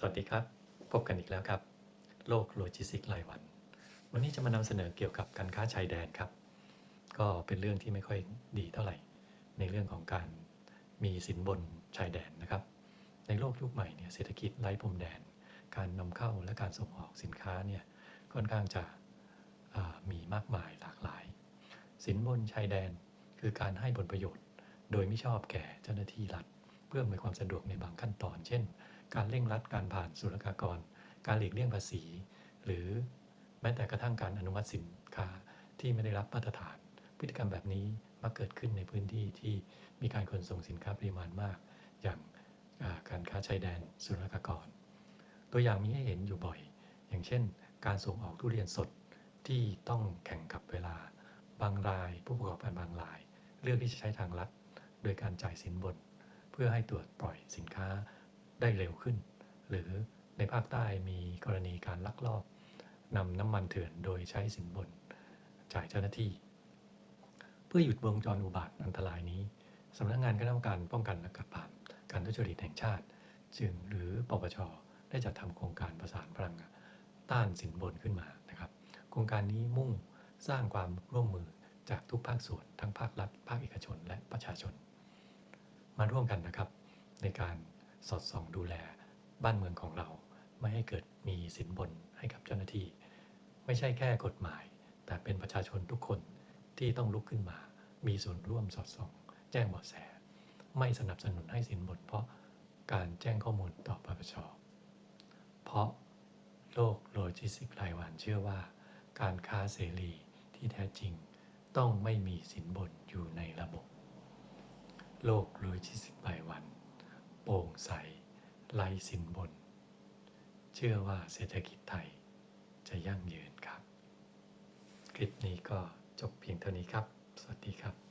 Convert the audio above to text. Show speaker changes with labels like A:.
A: สวัสดีครับ พบกันอีกแล้วครับ โลกโลจิสติกรายวัน วันนี้จะมานำเสนอเกี่ยวกับการค้าชายแดนครับ ก็เป็นเรื่องที่ไม่ค่อยดีเท่าไหร่ ในเรื่องของการมีสินบนชายแดนนะครับ ในโลกยุคใหม่เนี่ยเศรษฐกิจไร้พรมแดน การนำเข้าและการส่งออกสินค้าเนี่ยค่อนข้างจะมีมากมายหลากหลาย สินบนชายแดนคือการให้ผลประโยชน์ โดยไม่ชอบแก่เจ้าหน้าที่รัฐ เพื่ออำนวยความสะดวกในบางขั้นตอน เช่น การเร่งรัดการผ่านศุลกากร การหลีกเลี่ยงภาษี หรือแม้แต่กระทั่งการอนุมัติสินค้าที่ไม่ได้รับมาตรฐาน พฤติกรรมแบบนี้มักเกิดขึ้นในพื้นที่ที่มีการขนส่งสินค้าปริมาณมาก อย่างการค้าชายแดนศุลกากร ตัวอย่างมีให้เห็นอยู่บ่อย อย่างเช่น การส่งออกทุเรียนสดที่ต้องแข่งกับเวลา บางรายผู้ประกอบการบางราย เลือกที่จะใช้ทางลัด โดยการจ่ายสินบน เพื่อให้ตรวจปล่อยสินค้า ได้เร็วขึ้น หรือในภาคใต้มีกรณีการลักลอบนำน้ำมันเถื่อนโดยใช้สินบน จ่ายเจ้าหน้าที่ เพื่อหยุดวงจรอุบาทอันตรายนี้สำนักงานคณะกรรมการป้องกันและปราบปรามการทุจริตแห่งชาติ จึงหรือปปชได้จัดทำโครงการประสานพลังต้านสินบนขึ้นมานะครับ โครงการนี้มุ่งสร้างความร่วมมือจากทุกภาคส่วนทั้งภาครัฐ ภาคเอกชน และประชาชน มาร่วมกันนะครับ ในการ สอดส่องดูแลบ้านเมืองของเรา ไม่ให้เกิดมีสินบนให้กับเจ้าหน้าที่ ไม่ใช่แค่กฎหมาย แต่เป็นประชาชนทุกคนที่ต้องลุกขึ้นมา มีส่วนร่วมสอดส่อง แจ้งเบาะแส ไม่สนับสนุนให้สินบนเพราะการแจ้งข้อมูลต่อปปชเพราะโลกโลจิสติกส์รายวันเชื่อว่า การค้าเสรีที่แท้จริง ต้องไม่มีสินบนอยู่ในระบบ โลกโลจิสติกส์รายวัน โปร่งใสไร้สินบน เชื่อว่าเศรษฐกิจไทยจะยั่งยืนครับ คลิปนี้ก็จบเพียงเท่านี้ครับ สวัสดีครับ